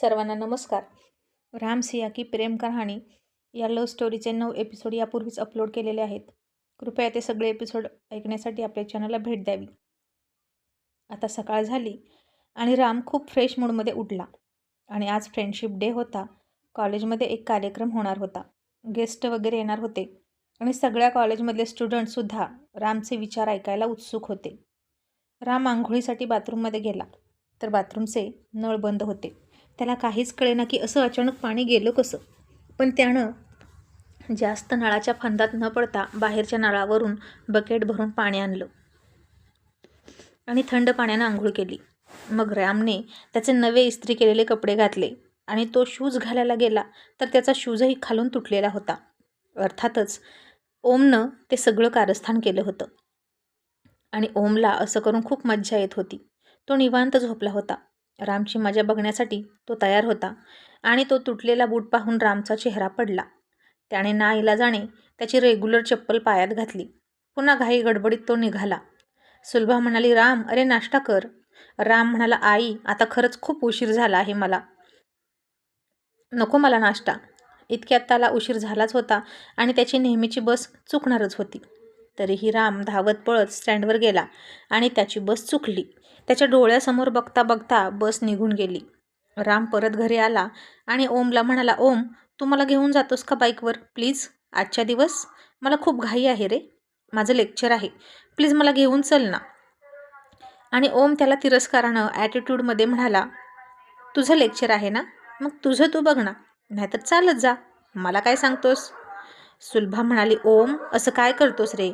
सर्वांना नमस्कार. राम सिया की प्रेम कहाणी या लव्ह स्टोरीचे नऊ एपिसोड यापूर्वीच अपलोड केलेले आहेत. कृपया ते सगळे एपिसोड ऐकण्यासाठी आपल्या चॅनलला भेट द्यावी. आता सकाळ झाली आणि राम खूप फ्रेश मूडमध्ये उठला. आणि आज फ्रेंडशिप डे होता. कॉलेजमध्ये एक कार्यक्रम होणार होता. गेस्ट वगैरे येणार होते. आणि सगळ्या कॉलेजमधले स्टुडंटसुद्धा रामचे विचार ऐकायला उत्सुक होते. राम आंघोळीसाठी बाथरूममध्ये गेला. तर बाथरूमचे नळ बंद होते. त्याला काहीच कळेना की असं अचानक पाणी गेलं कसं. पण त्यानं जास्त नळाच्या फंदात न पडता बाहेरच्या नळावरून बकेट भरून पाणी आणलं. आणि थंड पाण्यानं आंघोळ केली. मग रामने त्याचे नवे इस्त्री केलेले कपडे घातले आणि तो शूज घालायला गेला तर त्याचा शूजही खालून तुटलेला होता. अर्थातच ओमनं ते सगळं कारस्थान केलं होतं. आणि ओमला असं करून खूप मज्जा येत होती. तो निवांत झोपला होता. रामची मजा बघण्यासाठी तो तयार होता आणि तो तुटलेला बूट पाहून रामचा चेहरा पडला. त्याने ना इलाजाने त्याची रेग्युलर चप्पल पायात घातली. पुन्हा घाई गडबडीत तो निघाला. सुलभा म्हणाली राम अरे नाश्ता कर. राम म्हणाला आई आता खरंच खूप उशीर झाला आहे मला. नको मला नाश्ता. इतक्यात त्याला उशीर झालाच होता आणि त्याची नेहमीची बस चुकणारच होती. तरीही राम धावत पळत स्टँडवर गेला आणि त्याची बस चुकली. त्याच्या डोळ्यासमोर बघता बघता बस निघून गेली. राम परत घरी आला आणि ओमला म्हणाला ओम तू मला घेऊन जातोस का बाईकवर? प्लीज आजच्या दिवस मला खूप घाई आहे रे. माझं लेक्चर आहे. प्लीज मला घेऊन चल ना. आणि ओम त्याला तिरस्कारानं ॲटिट्यूडमध्ये म्हणाला तुझं लेक्चर आहे ना? मग तुझं तू बघ ना. नाहीतर चालत जा. मला काय सांगतोस? सुलभा म्हणाली ओम असं काय करतोस रे?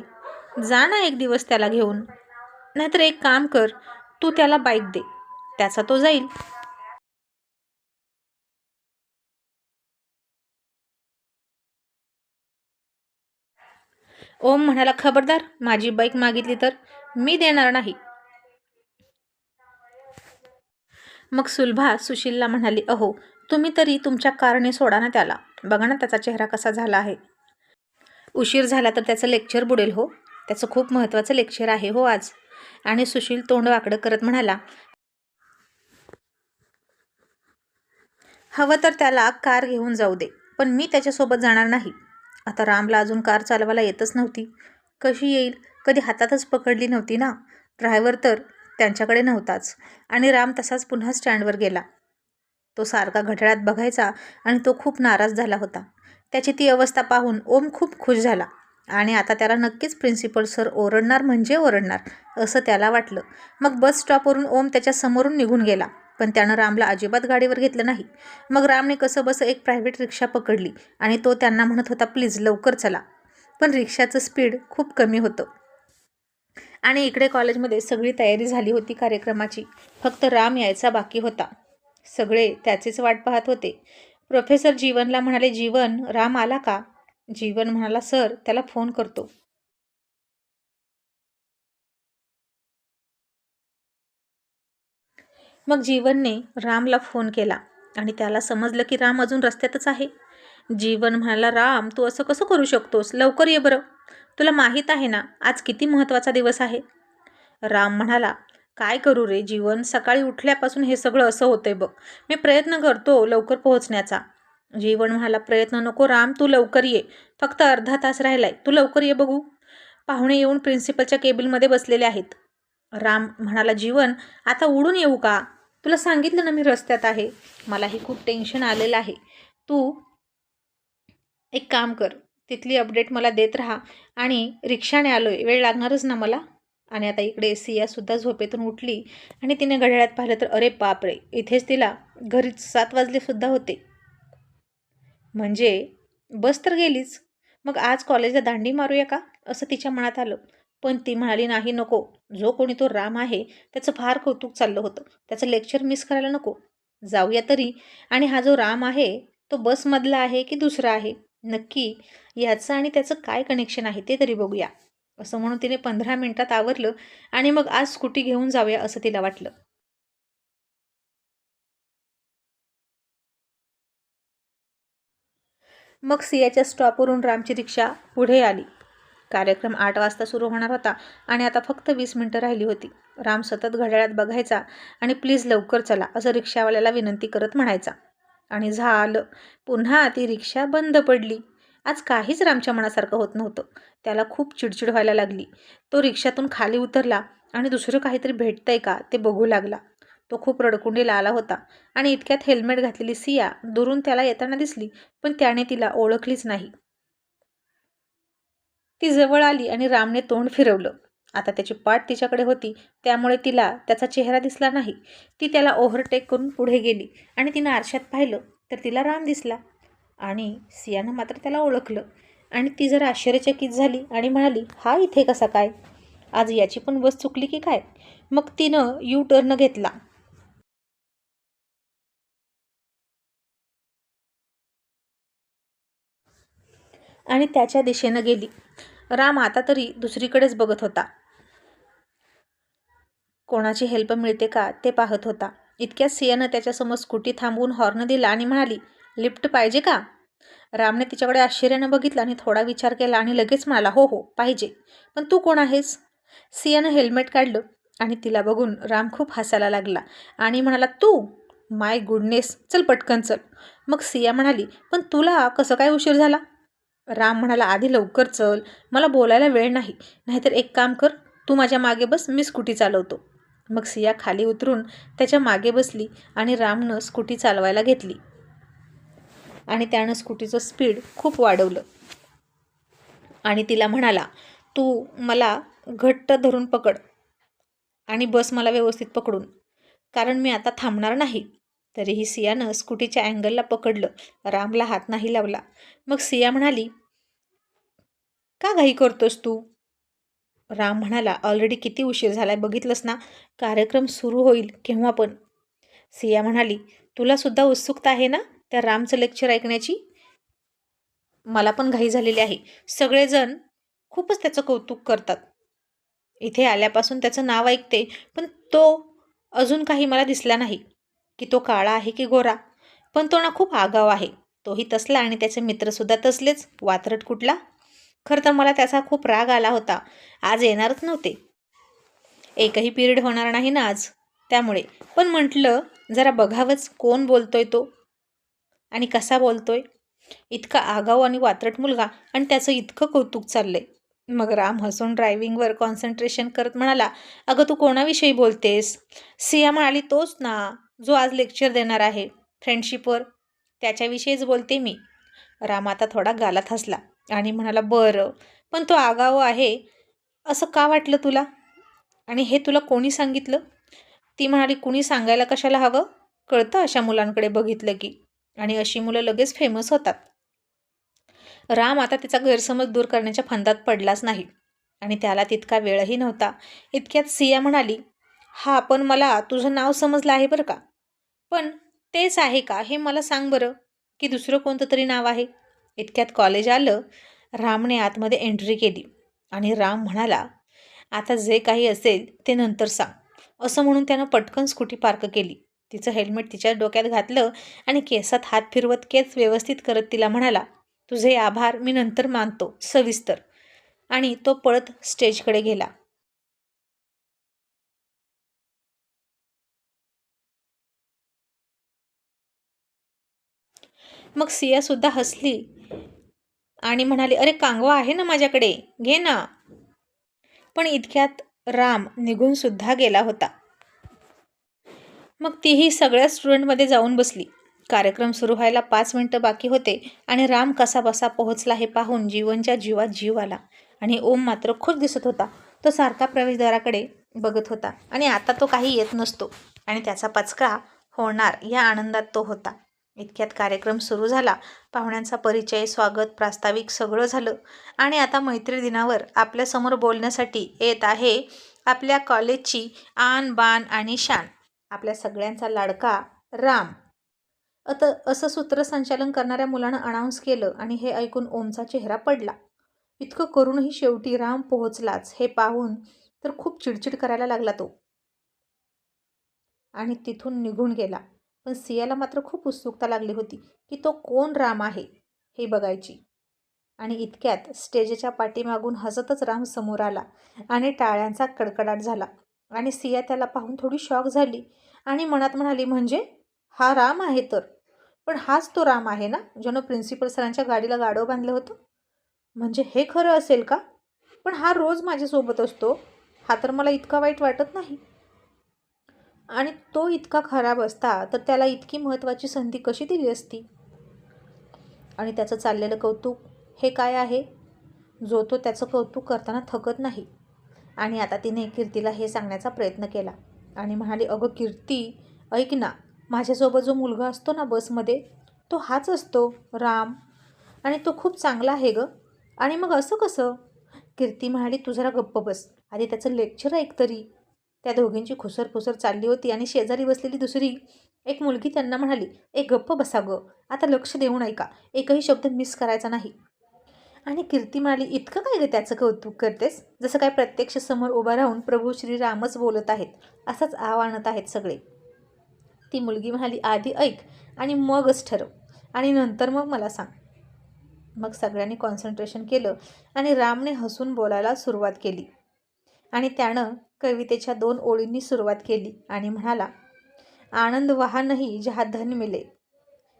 जा ना एक दिवस त्याला घेऊन. नाहीतर एक काम कर. तू त्याला बाईक दे. त्याचा तो जाईल. ओम म्हणाला खबरदार माझी बाईक मागितली तर मी देणार नाही. मग सुलभा सुशीलला म्हणाली अहो तुम्ही तरी तुमच्या कारणे सोडा ना त्याला. बघा ना त्याचा चेहरा कसा झाला आहे. उशीर झाला तर त्याचं लेक्चर बुडेल हो. त्याचं खूप महत्त्वाचं लेक्चर आहे हो आज. आणि सुशील तोंड वाकडं करत म्हणाला हवं तर त्याला कार घेऊन जाऊ दे पण मी त्याच्यासोबत जाणार नाही. आता रामला अजून कार चालवायला येतच नव्हती. कशी येईल? कधी हातातच पकडली नव्हती ना? ड्रायव्हर तर त्यांच्याकडे नव्हताच. आणि राम तसाच पुन्हा स्टँडवर गेला. तो सारखा घड्याळात बघायचा आणि तो खूप नाराज झाला होता. त्याची ती अवस्था पाहून ओम खूप खुश झाला. आणि आता त्याला नक्कीच प्रिन्सिपल सर ओरडणार म्हणजे ओरडणार असं त्याला वाटलं. मग बस स्टॉपवरून ओम त्याच्या समोरून निघून गेला पण त्यानं रामला अजिबात गाडीवर घेतलं नाही. मग रामने कसं बसं एक प्रायव्हेट रिक्षा पकडली आणि तो त्यांना म्हणत होता प्लीज लवकर चला. पण रिक्षाचं स्पीड खूप कमी होतं. आणि इकडे कॉलेजमध्ये सगळी तयारी झाली होती कार्यक्रमाची. फक्त राम यायचा बाकी होता. सगळे त्याचीच वाट पाहत होते. प्रोफेसर जीवनला म्हणाले जीवन राम आला का? जीवन म्हणाला सर त्याला फोन करतो. मग जीवनने रामला फोन केला आणि त्याला समजलं की राम अजून रस्त्यातच आहे. जीवन म्हणाला राम तू असं कसं करू शकतोस? लवकर ये बरं. तुला माहीत आहे ना आज किती महत्त्वाचा दिवस आहे. राम म्हणाला काय करू रे जीवन? सकाळी उठल्यापासून हे सगळं असं होतंय बघ. मी प्रयत्न करतो लवकर पोहोचण्याचा. जीवन म्हणाला प्रयत्न नको. राम तू लवकर ये. फक्त अर्धा तास राहिलाय. तू लवकर ये बघू. पाहुणे येऊन प्रिन्सिपलच्या केबिलमध्ये बसलेले आहेत. राम म्हणाला जीवन आता उडून येऊ का? तुला सांगितलं ना मी रस्त्यात आहे. मलाही खूप टेन्शन आलेलं आहे. तू एक काम कर. तिथली अपडेट मला देत राहा. आणि रिक्षाने आलो आहे वेळ लागणारच ना मला? आणि आता इकडे सियासुद्धा झोपेतून उठली. आणि तिने घड्याळात पाहिलं तर अरे बापरे! इथेच तिला घरीच सात वाजलेसुद्धा होते. म्हणजे बस तर गेलीच. मग आज कॉलेजला दांडी मारूया का? असं तिच्या मनात आलं. पण ती म्हणाली नाही नको. जो कोणी तो राम आहे त्याचं फार कौतुक चाललं होतं. त्याचं लेक्चर मिस करायला नको. जाऊया तरी. आणि हा जो राम आहे तो बसमधला आहे की दुसरा आहे? नक्की याचं आणि त्याचं काय कनेक्शन आहे ते तरी बघूया. असं म्हणून तिने पंधरा मिनटात आवरलं आणि मग आज स्कूटी घेऊन जाऊया असं तिला वाटलं. मग सियाच्या स्टॉपवरून रामची रिक्षा पुढे आली. कार्यक्रम आठ वाजता सुरू होणार होता आणि आता फक्त वीस मिनटं राहिली होती. राम सतत घड्याळात बघायचा आणि प्लीज लवकर चला असं रिक्षावाल्याला विनंती करत म्हणायचा. आणि झालं. पुन्हा ती रिक्षा बंद पडली. आज काहीच रामच्या मनासारखं होत नव्हतं. त्याला खूप चिडचिड व्हायला लागली. तो रिक्षातून खाली उतरला आणि दुसरं काहीतरी भेटतंय का ते बघू लागला. तो खूप रडकुंडीला आला होता आणि इतक्यात हेल्मेट घातलेली सिया दुरून त्याला येताना दिसली पण त्याने तिला ओळखलीच नाही. ती जवळ आली आणि रामने तोंड फिरवलं. आता त्याची पाठ तिच्याकडे होती त्यामुळे तिला त्याचा चेहरा दिसला नाही. ती त्याला ओव्हरटेक करून पुढे गेली आणि तिनं आरशात पाहिलं तर तिला राम दिसला आणि सियानं मात्र त्याला ओळखलं. आणि ती जरा आश्चर्यचकित झाली आणि म्हणाली हा इथे कसा काय? आज याची पण बस चुकली की काय? मग तिनं यू टर्न घेतला. आणि त्याच्या दिशेनं गेली. राम आता तरी दुसरीकडेच बघत होता. कोणाची हेल्प मिळते का ते पाहत होता. इतक्या सियानं त्याच्यासमोर स्कूटी थांबवून हॉर्न दिला आणि म्हणाली लिफ्ट पाहिजे का? रामने तिच्याकडे आश्चर्यानं बघितलं आणि थोडा विचार केला आणि लगेच म्हणाला हो हो पाहिजे. पण तू कोण आहेस? सियानं हेल्मेट काढलं आणि तिला बघून राम खूप हसायला लागला आणि म्हणाला तू? माय गुडनेस चल पटकन चल. मग सिया म्हणाली पण तुला कसं काय उशीर झाला? राम म्हणाला आधी लवकर चल. मला बोलायला वेळ नाही. नाहीतर एक काम कर तू माझ्या मागे बस मी स्कूटी चालवतो. मग सिया खाली उतरून त्याच्यामागे बसली आणि रामनं स्कूटी चालवायला घेतली. आणि त्यानं स्कूटीचं स्पीड खूप वाढवलं. आणि तिला म्हणाला तू मला घट्ट धरून पकड आणि बस मला व्यवस्थित पकडून. कारण मी आता थांबणार नाही. तरीही सियानं स्कूटीच्या अँगलला पकडलं. रामला हात नाही लावला. मग सिया म्हणाली का घाई करतोस तू? राम म्हणाला ऑलरेडी किती उशीर झालाय बघितलंस ना? कार्यक्रम सुरू होईल केव्हा पण. सिया म्हणाली तुला सुद्धा उत्सुकता आहे ना त्या रामचं लेक्चर ऐकण्याची? मला पण घाई झालेली आहे. सगळेजण खूपच त्याचं कौतुक करतात. इथे आल्यापासून त्याचं नाव ऐकते पण तो अजून काही मला दिसला नाही. की तो काळा आहे की गोरा. पण तो ना खूप आगाव आहे. तोही तसला आणि त्याचे मित्रसुद्धा तसलेच. वात्रट कुठला? खरं तर मला त्याचा खूप राग आला होता. आज येणारच नव्हते. एकही पिरियड होणार नाही ना आज. त्यामुळे. पण म्हटलं जरा बघावंच कोण बोलतोय तो. आणि कसा बोलतोय? इतका आगाऊ आणि वात्रट मुलगा आणि त्याचं इतकं कौतुक चाललंय. मग राम हसून ड्रायव्हिंगवर कॉन्सन्ट्रेशन करत म्हणाला अगं तू कोणाविषयी बोलतेस? सिया म्हणाली तोच ना. जो आज लेक्चर देणार आहे. फ्रेंडशिपवर त्याच्याविषयीच बोलते मी. राम आता थोडा गालात हसला आणि म्हणाला बरं पण तो आगाव आहे. असं का वाटलं तुला? आणि हे तुला कोणी सांगितलं? ती म्हणाली कुणी सांगायला कशाला हवं? कळतं अशा मुलांकडे बघितलं की. आणि अशी मुलं लगेच फेमस होतात. राम आता तिचा गैरसमज दूर करण्याच्या फंदात पडलाच नाही. आणि त्याला तितका वेळही नव्हता. इतक्यात सिया म्हणाली हा पण मला तुझं नाव समजलं आहे बरं का? पण तेच आहे का? हे मला सांग बरं की दुसरं कोणतं तरी नाव आहे? इतक्यात कॉलेज आलं रामने आतमध्ये एंट्री केली आणि राम म्हणाला आता जे काही असेल ते नंतर सांग. असं म्हणून त्यानं पटकन स्कूटी पार्क केली. तिचं हेल्मेट तिच्या डोक्यात घातलं आणि केसात हात फिरवत केस व्यवस्थित करत तिला म्हणाला तुझे आभार मी नंतर मानतो सविस्तर. आणि तो पळत स्टेजकडे गेला. मग सियासुद्धा हसली. आणि म्हणाली अरे कांगवा आहे ना माझ्याकडे? घे ना. पण इतक्यात राम निघून सुद्धा गेला होता. मग तीही सगळ्या स्टुडंटमध्ये जाऊन बसली. कार्यक्रम सुरू व्हायला पाच मिनटं बाकी होते आणि राम कसा बसा पोहोचला हे पाहून जीवनच्या जीवात जीव आला. आणि ओम मात्र खुश दिसत होता. तो सारखा प्रवेशद्वाराकडे बघत होता. आणि आता तो काही येत नसतो. आणि त्याचा पचका होणार या आनंदात तो होता. इतक्यात कार्यक्रम सुरू झाला. पाहुण्यांचा परिचय स्वागत प्रास्ताविक सगळं झालं. आणि आता मैत्री दिनावर आपल्यासमोर बोलण्यासाठी येत आहे आपल्या कॉलेजची आन बान आणि शान. आपल्या सगळ्यांचा लाडका राम. अत असं सूत्रसंचालन करणाऱ्या मुलानं अनाऊन्स केलं आणि हे ऐकून ओमचा चेहरा पडला. इतकं करूनही शेवटी राम पोहोचलाच हे पाहून तर खूप चिडचिड करायला लागला तो. आणि तिथून निघून गेला. पण सियाला मात्र खूप उत्सुकता लागली होती की तो कोण राम आहे हे बघायची. आणि इतक्यात स्टेजच्या पाठीमागून हसतच राम समोर आला आणि टाळ्यांचा कडकडाट झाला. आणि सिया त्याला पाहून थोडी शॉक झाली आणि मनात म्हणाली म्हणजे? हा राम आहे तर. पण हाच तो राम आहे ना ज्यानं प्रिन्सिपल सरांच्या गाडीला गाडव बांधलं होतं? म्हणजे हे खरं असेल का? पण हा रोज माझ्यासोबत असतो. हा तर मला इतका वाईट वाटत नाही. आणि तो इतका खराब असता तर त्याला इतकी महत्त्वाची संधी कशी दिली असती? आणि त्याचं चाललेलं कौतुक हे काय आहे? जो तो त्याचं कौतुक करताना थकत नाही. आणि आता तिने कीर्तीला हे सांगण्याचा प्रयत्न केला आणि म्हणाली अगं कीर्ती ऐक ना माझ्यासोबत जो मुलगा असतो ना बसमध्ये तो हाच असतो राम. आणि तो खूप चांगला आहे गं. आणि मग असं कसं? कीर्ती म्हणाली तू जरा गप्प बस. आधी त्याचं लेक्चर ऐक तरी. त्या दोघींची खुसरफुसर चालली होती आणि शेजारी बसलेली दुसरी एक मुलगी त्यांना म्हणाली एक गप्प बसा गं. आता लक्ष देऊन ऐका एकही शब्द मिस करायचा नाही. आणि कीर्ती म्हणाली इतकं काय गं त्याचं कौतुक करतेस? जसं काय प्रत्यक्ष समोर उभा राहून प्रभू श्रीरामच बोलत आहेत असंच आव आणत आहेत सगळे. ती मुलगी म्हणाली आधी ऐक आणि मगच ठरव आणि नंतर मग मला सांग. मग सगळ्यांनी कॉन्सन्ट्रेशन केलं आणि रामने हसून बोलायला सुरुवात केली. आणि त्यानं कवितेच्या दोन ओळींनी सुरुवात केली आणि म्हणाला आनंद वहा नाही जहा धन मिले.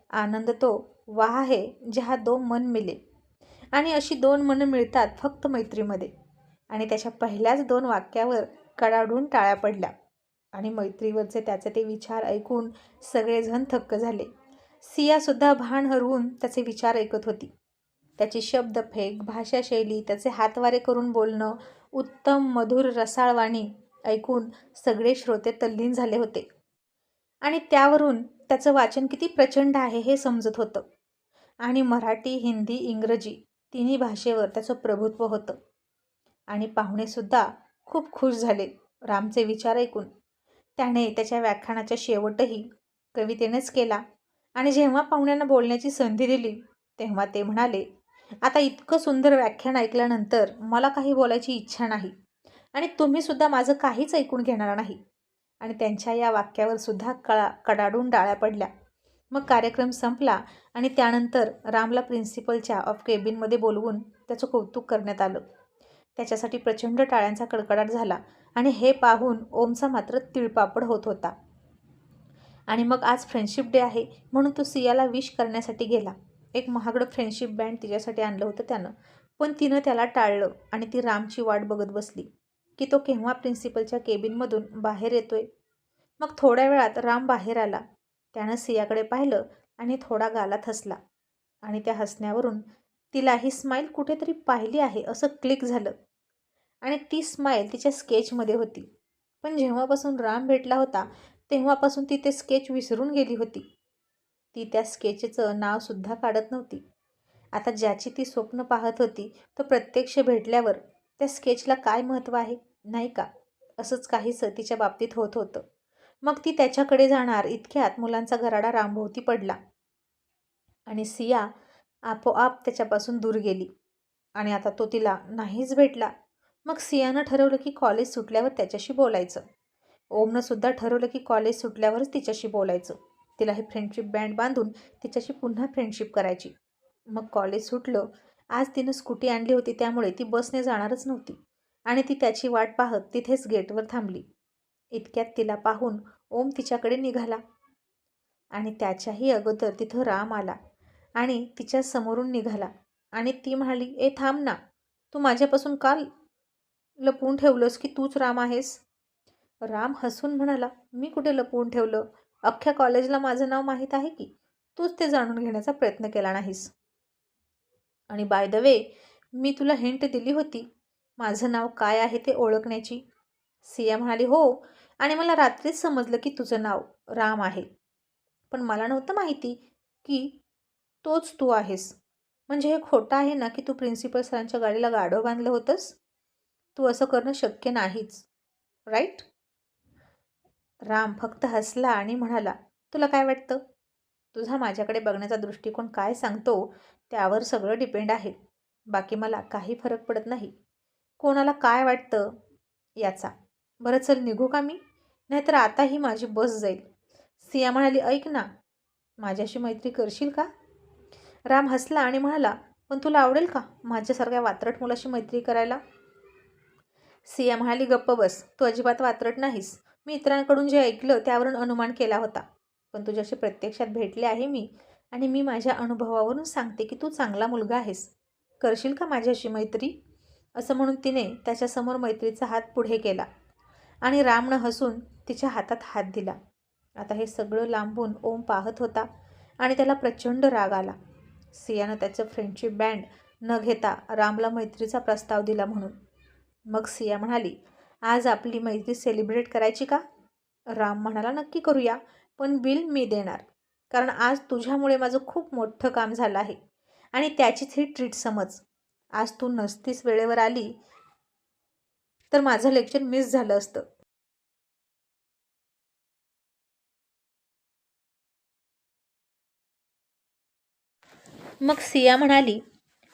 आनंद तो वाह आहे जहा दो मन मिले. आणि अशी दोन मनं मिळतात फक्त मैत्रीमध्ये. आणि त्याच्या पहिल्याच दोन वाक्यावर कडाडून टाळ्या पडल्या. आणि मैत्रीवरचे त्याचे ते विचार ऐकून सगळेजण थक्क झाले. सियासुद्धा भान हरवून त्याचे विचार ऐकत होती. त्याची शब्दफेक भाषाशैली त्याचे हातवारे करून बोलणं उत्तम मधुर रसाळवाणी ऐकून सगळे श्रोते तल्लीन झाले होते. आणि त्यावरून त्याचं वाचन किती प्रचंड आहे हे समजत होतं. आणि मराठी हिंदी इंग्रजी तिन्ही भाषेवर त्याचं प्रभुत्व होतं. आणि पाहुणेसुद्धा खूप खुश झाले रामचे विचार ऐकून. त्याने त्याच्या व्याख्यानाच्या शेवटही कवितेनेच केला. आणि जेव्हा पाहुण्यांना बोलण्याची संधी दिली तेव्हा ते म्हणाले आता इतकं सुंदर व्याख्यान ऐकल्यानंतर मला काही बोलायची इच्छा नाही आणि तुम्हीसुद्धा माझं काहीच ऐकून घेणार नाही. आणि त्यांच्या या वाक्यावर सुद्धा कळा कडाडून डाळ्या पडल्या. मग कार्यक्रम संपला आणि त्यानंतर रामला प्रिन्सिपलच्या ऑफ केबिनमध्ये बोलवून त्याचं कौतुक करण्यात आलं. त्याच्यासाठी प्रचंड टाळ्यांचा कडकडाट झाला आणि हे पाहून ओमचा मात्र तिळपापड होत होता. आणि मग आज फ्रेंडशिप डे आहे म्हणून तो सियाला विश करण्यासाठी गेला. एक महागडं फ्रेंडशिप बँड तिच्यासाठी आणलं होतं त्यानं. पण तिनं त्याला टाळलं आणि ती रामची वाट बघत बसली की तो केव्हा प्रिन्सिपलच्या केबिनमधून बाहेर येतोय. मग थोड्या वेळात राम बाहेर आला. त्यानं सियाकडे पाहिलं आणि थोडा गालात हसला आणि त्या हसण्यावरून तिला ही स्माईल कुठेतरी पाहिली आहे असं क्लिक झालं. आणि ती स्माईल तिच्या स्केचमध्ये होती. पण जेव्हापासून राम भेटला होता तेव्हापासून ती ते स्केच विसरून गेली होती. ती त्या स्केचचं नावसुद्धा काढत नव्हती. आता ज्याची ती स्वप्न पाहत होती तो प्रत्यक्ष भेटल्यावर त्या स्केचला काय महत्त्व आहे? नाही का? असंच काहीसं तिच्या बाबतीत होत होतं. मग ती त्याच्याकडे जाणार इतक्यात मुलांचा घराडा रामभोवती पडला. आणि सिया आपोआप त्याच्यापासून दूर गेली. आणि आता तो तिला नाहीच भेटला. मग सियानं ठरवलं की कॉलेज सुटल्यावर त्याच्याशी बोलायचं. ओमनं सुद्धा ठरवलं की कॉलेज सुटल्यावरच तिच्याशी बोलायचं. तिला हे फ्रेंडशिप बँड बांधून तिच्याशी पुन्हा फ्रेंडशिप करायची. मग कॉलेज सुटलं. आज तिनं स्कूटी आणली होती त्यामुळे ती बसने जाणारच नव्हती. आणि ती त्याची वाट पाहत तिथेच गेटवर थांबली. इतक्यात तिला पाहून ओम तिच्याकडे निघाला. आणि त्याच्याही अगोदर तिथं राम आला. आणि तिच्या समोरून निघाला. आणि ती म्हणाली ए थांब ना. तू माझ्यापासून का लपवून ठेवलंस की तूच राम आहेस? राम हसून म्हणाला मी कुठे लपवून ठेवलं? अख्ख्या कॉलेजला माझं नाव माहीत आहे की? तूच ते जाणून घेण्याचा प्रयत्न केला नाहीस. आणि बाय द वे मी तुला हिंट दिली होती. माझं नाव काय आहे ते ओळखण्याची? सिया म्हणाली हो. आणि मला रात्रीच समजलं की तुझं नाव राम आहे. पण मला नव्हतं माहिती की तोच तू आहेस. म्हणजे हे खोटं आहे ना की तू प्रिन्सिपल सरांच्या गाडीला गाढव बांधलं होतंस? तू असं करणं शक्य नाहीच. राईट राम फक्त हसला आणि म्हणाला तुला काय वाटतं? तुझा माझ्याकडे बघण्याचा दृष्टिकोन काय सांगतो त्यावर सगळं डिपेंड आहे. बाकी मला काही फरक पडत नाही. कोणाला काय वाटतं याचा? बरं चल निघू का मी? नाहीतर आताही माझी बस जाईल. सिया म्हणाली ऐक ना माझ्याशी मैत्री करशील का? राम हसला आणि म्हणाला पण तुला आवडेल का माझ्यासारख्या वात्रट मुलाशी मैत्री करायला? सिया म्हणाली गप्प बस. तू अजिबात वात्रट नाहीस. मी इतरांकडून जे ऐकलं त्यावरून अनुमान केला होता. पण तुझ्याशी प्रत्यक्षात भेटले आहे मी आणि मी माझ्या अनुभवावरून सांगते की तू चांगला मुलगा आहेस. करशील का माझ्याशी मैत्री? असं म्हणून तिने त्याच्यासमोर मैत्रीचा हात पुढे केला आणि रामनं हसून तिच्या हातात हात दिला. आता हे सगळं लांबून ओम पाहत होता आणि त्याला प्रचंड राग आला. सियानं त्याचं फ्रेंडशिप बँड न घेता रामला मैत्रीचा प्रस्ताव दिला म्हणून. मग सिया म्हणाली आज आपली मैत्री सेलिब्रेट करायची का? राम म्हणाला नक्की करूया पण बिल मी देणार. कारण आज तुझ्यामुळे माझं खूप मोठं काम झालं आहे. आणि त्याचीच ही ट्रीट समज. आज तू नसतीस वेळेवर आली तर माझं लेक्चर मिस झालं असतं. मग सिया म्हणाली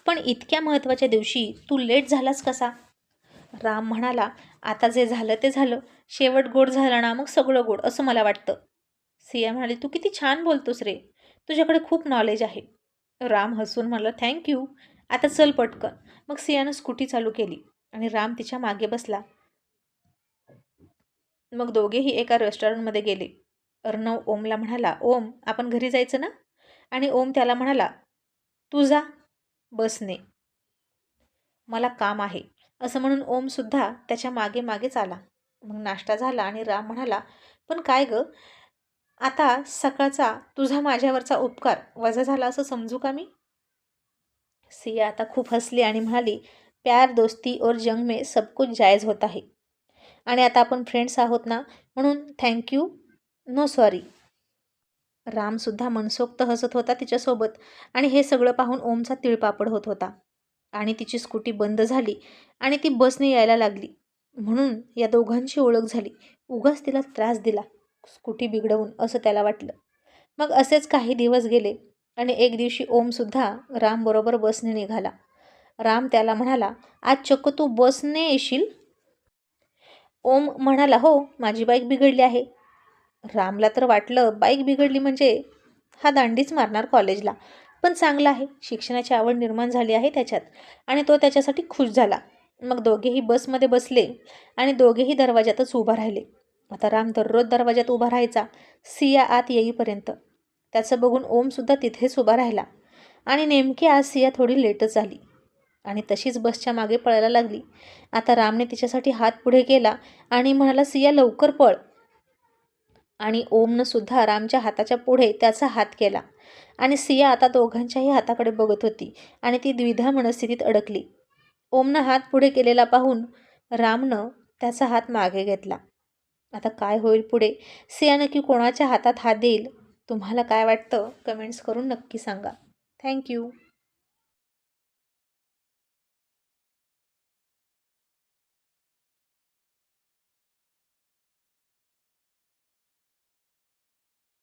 पण इतक्या महत्त्वाच्या दिवशी तू लेट झालास कसा? राम म्हणाला आता जे झालं ते झालं. शेवट गोड झाला ना मग सगळं गोड असं मला वाटतं. सिया म्हणाली तू किती छान बोलतोस रे. तुझ्याकडे खूप नॉलेज आहे. राम हसून म्हणलं थँक्यू आता चल पटकन. मग सियानं स्कूटी चालू केली आणि राम तिच्यामागे बसला. मग दोघेही एका रेस्टॉरंटमध्ये गेले. अर्णव ओमला म्हणाला ओम आपण घरी जायचं ना? आणि ओम त्याला म्हणाला तू जा बसने. मला काम आहे. असं म्हणून ओमसुद्धा त्याच्यामागे मागेच आला. मग नाश्ता झाला आणि राम म्हणाला पण काय गं? आता सकाळचा तुझा माझ्यावरचा उपकार वजा झाला असं समजू का मी? सिया आता खूप हसली आणि म्हणाली प्यार दोस्ती और जंग में सब कुछ जायज होत आहे आणि आता आपण फ्रेंड्स आहोत ना? म्हणून थँक्यू नो सॉरी रामसुद्धा मनसोक्त हसत होता तिच्यासोबत आणि हे सगळं पाहून ओमचा तिळपापड होत होता. आणि तिची स्कूटी बंद झाली आणि ती बसने यायला लागली. म्हणून या दोघांची ओळख झाली. उगाच तिला त्रास दिला. स्कूटी बिघडवून असं त्याला वाटलं. मग असेच काही दिवस गेले आणि एक दिवशी ओमसुद्धा रामबरोबर बसने निघाला. राम त्याला म्हणाला आज चक्क तू बसने येशील? ओम म्हणाला हो माझी बाईक बिघडली आहे. रामला तर वाटलं बाईक बिघडली म्हणजे हा दांडीच मारणार कॉलेजला. पण चांगला आहे. शिक्षणाची आवड निर्माण झाली आहे त्याच्यात आणि तो त्याच्यासाठी खुश झाला. मग दोघेही बसमध्ये बसले आणि दोघेही दरवाजातच उभा राहिले. आता राम दररोज दरवाजात उभा राहायचा सिया आत येईपर्यंत. त्याचं बघून ओमसुद्धा तिथेच उभा राहिला. आणि नेमकी आज सिया थोडी लेटच झाली. आणि तशीच बसच्या मागे पळायला लागली. आता रामने तिच्यासाठी हात पुढे केला आणि म्हणाला सिया लवकर पळ. आणि ओमनं सुद्धा रामच्या हाताच्या पुढे त्याचा हात केला. आणि सिया आता दोघांच्याही हाताकडे बघत होती आणि ती द्विधा मनस्थितीत अडकली. ओमनं हात पुढे केलेला पाहून रामनं त्याचा हात मागे घेतला. आता काय होईल पुढे? सिया नक्की कोणाच्या हातात हात देईल? तुम्हाला काय वाटतं? कमेंट्स करून नक्की सांगा. थँक्यू.